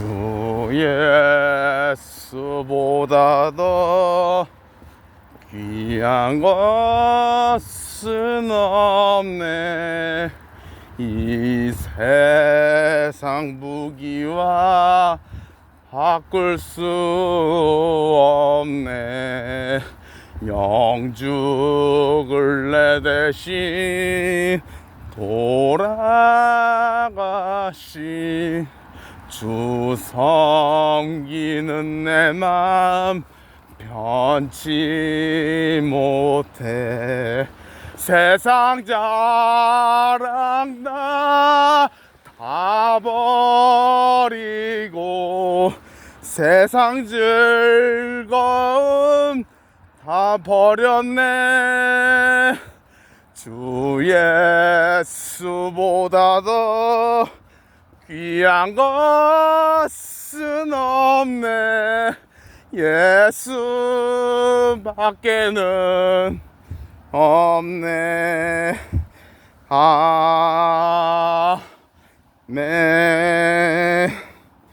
주 예수보다 더 귀한 것은 없네. 이 세상 무기와 바꿀 수 없네. 영죽을 내 대신 돌아가신 주 섬기는 내 맘 변치 못해. 세상 자랑 다다 버리고 세상 즐거움 다 버렸네. 주 예수보다 더 귀한 것은 없네. 예수밖에는 없네. 아